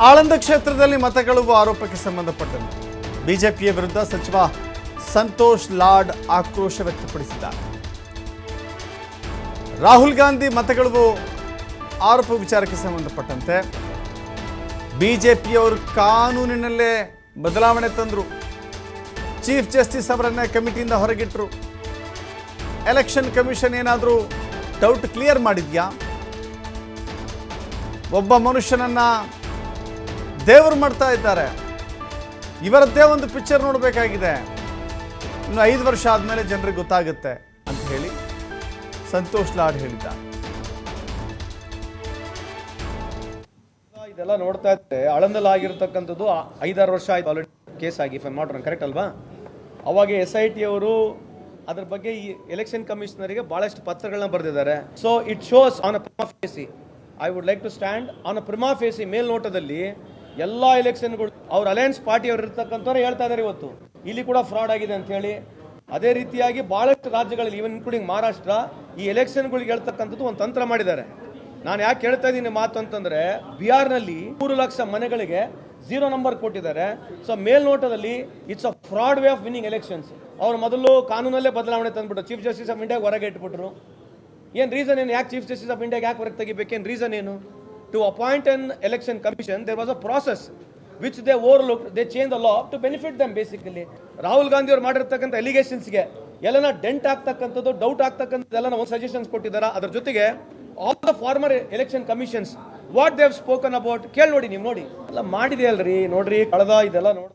ಆಳಂದ ಕ್ಷೇತ್ರದಲ್ಲಿ ಮತಗಳು ಆರೋಪಕ್ಕೆ ಸಂಬಂಧಪಟ್ಟಂತೆ ಬಿಜೆಪಿಯ ವಿರುದ್ಧ ಸಚಿವ ಸಂತೋಷ್ ಲಾಡ್ ಆಕ್ರೋಶ ವ್ಯಕ್ತಪಡಿಸಿದ್ದಾರೆ. ರಾಹುಲ್ ಗಾಂಧಿ ಮತಗಳು ಆರೋಪ ವಿಚಾರಕ್ಕೆ ಸಂಬಂಧಪಟ್ಟಂತೆ ಬಿಜೆಪಿಯವರು ಕಾನೂನಿನಲ್ಲೇ ಬದಲಾವಣೆ ತಂದರು. ಚೀಫ್ ಜಸ್ಟಿಸ್ ಅವರನ್ನ ಕಮಿಟಿಯಿಂದ ಹೊರಗಿಟ್ಟರು ಎಲೆಕ್ಷನ್ ಕಮಿಷನ್ ಏನಾದರೂ ಡೌಟ್ ಕ್ಲಿಯರ್ ಮಾಡಿದ್ಯಾ? ಒಬ್ಬ ಮನುಷ್ಯನನ್ನ ದೇವರು ಮಾಡ್ತಾ ಇದ್ದಾರೆ. ಇವರದ್ದೇ ಒಂದು ಪಿಕ್ಚರ್ ನೋಡಬೇಕಾಗಿದೆ. ಇನ್ನು ಐದು ವರ್ಷ ಆದಮೇಲೆ ಜನರಿಗೆ ಗೊತ್ತಾಗುತ್ತೆ ಅಂತ ಹೇಳಿ ಸಂತೋಷ್ ಲಾಡ್ ಹೇಳಿದ್ದ ಇದೆಲ್ಲ ನೋಡ್ತಾ ಇದ್ದೆ ಆಳಂದಲ್ಲಿ ಆಗಿರ್ತಕ್ಕಂಥದ್ದು ಐದಾರು ವರ್ಷ ಆಯ್ತು ಆಲ್ರೆಡಿ ಕೇಸ್ ಆಗಿ ಇಫ್ ನಾಟ್ ಕರೆಕ್ಟ್ ಅಲ್ವಾ? ಅವಾಗ ಎಸ್ ಐ ಟಿ ಅವರು ಅದ್ರ ಬಗ್ಗೆ ಈ ಎಲೆಕ್ಷನ್ ಕಮಿಷನರಿಗೆ ಬಹಳಷ್ಟು ಪತ್ರಗಳನ್ನ ಬರೆದಿದ್ದಾರೆ. So it shows on a prima facie I would like to stand on a prima facie ಮೇಲ್ನೋಟದಲ್ಲಿ ಎಲ್ಲ ಎಲೆಕ್ಷನ್ಗಳು ಅವ್ರ ಅಲಯನ್ಸ್ ಪಾರ್ಟಿ ಅವರು ಇರ್ತಕ್ಕಂಥವ್ರು ಹೇಳ್ತಾ ಇದಾರೆ ಇವತ್ತು. ಇಲ್ಲಿ ಕೂಡ ಫ್ರಾಡ್ ಆಗಿದೆ ಅಂತ ಹೇಳಿ. ಅದೇ ರೀತಿಯಾಗಿ ಬಹಳಷ್ಟು ರಾಜ್ಯಗಳಲ್ಲಿ ಇವನ್ ಇನ್ಕ್ಲೂಡಿಂಗ್ ಮಹಾರಾಷ್ಟ್ರ ಈ ಎಲೆಕ್ಷನ್ಗಳಿಗೆ ಹೇಳ್ತಕ್ಕಂಥದ್ದು ಒಂದು ತಂತ್ರ ಮಾಡಿದ್ದಾರೆ. ನಾನು ಯಾಕೆ ಹೇಳ್ತಾ ಇದ್ದೀನಿ ಮಾತು ಅಂತಂದ್ರೆ, ಬಿಹಾರ್ನಲ್ಲಿ ಮೂರು ಲಕ್ಷ ಮನೆಗಳಿಗೆ ಝೀರೋ ನಂಬರ್ ಕೊಟ್ಟಿದ್ದಾರೆ. So ಮೇಲ್ನೋಟದಲ್ಲಿ it's a fraud way of winning elections ಅವ್ರು ಮೊದಲು ಕಾನೂನಲ್ಲೇ ಬದಲಾವಣೆ ತಂದ್ಬಿಟ್ಟು ಚೀಫ್ ಜಸ್ಟಿಸ್ ಆಫ್ ಇಂಡಿಯಾಗೆ ಹೊರಗೆ ಇಟ್ಬಿಟ್ರು. ಏನು ರೀಸನ್ ಏನು? ಯಾಕೆ ಚೀಫ್ ಜಸ್ಟಿಸ್ ಆಫ್ ಇಂಡಿಯಾಗೆ ಯಾಕೆ ಹೊರಗೆ ತೆಗಿಬೇಕೇನು ರೀಸನ್ ಏನು? Appoint an election commission there was a process which they overlook they change the law to benefit them basically Rahul Gandhi ಅವ್ರು ಮಾಡಿರ್ತಕ್ಕಂಥ ಎಲಿಗೇಷನ್ಸ್ಗೆ ಎಲ್ಲನ ಡೆಂಟ್ ಆಗ್ತಕ್ಕಂಥದ್ದು ಡೌಟ್ ಆಗ್ತಕ್ಕಂಥದ್ದು ನಾವು ಸಜೆಷನ್ಸ್ ಕೊಟ್ಟಿದ್ದಾರೆ. ಅದ್ರ ಜೊತೆಗೆ all the former election commissions what they've spoken about ಕೇಳಿ ನೋಡಿ, ನೀವು ನೋಡಿ. ಎಲ್ಲ ಮಾಡಿದೆ ಅಲ್ರಿ. ನೋಡ್ರಿ, ಕಳೆದ ಇದೆಲ್ಲ ನೋಡಿ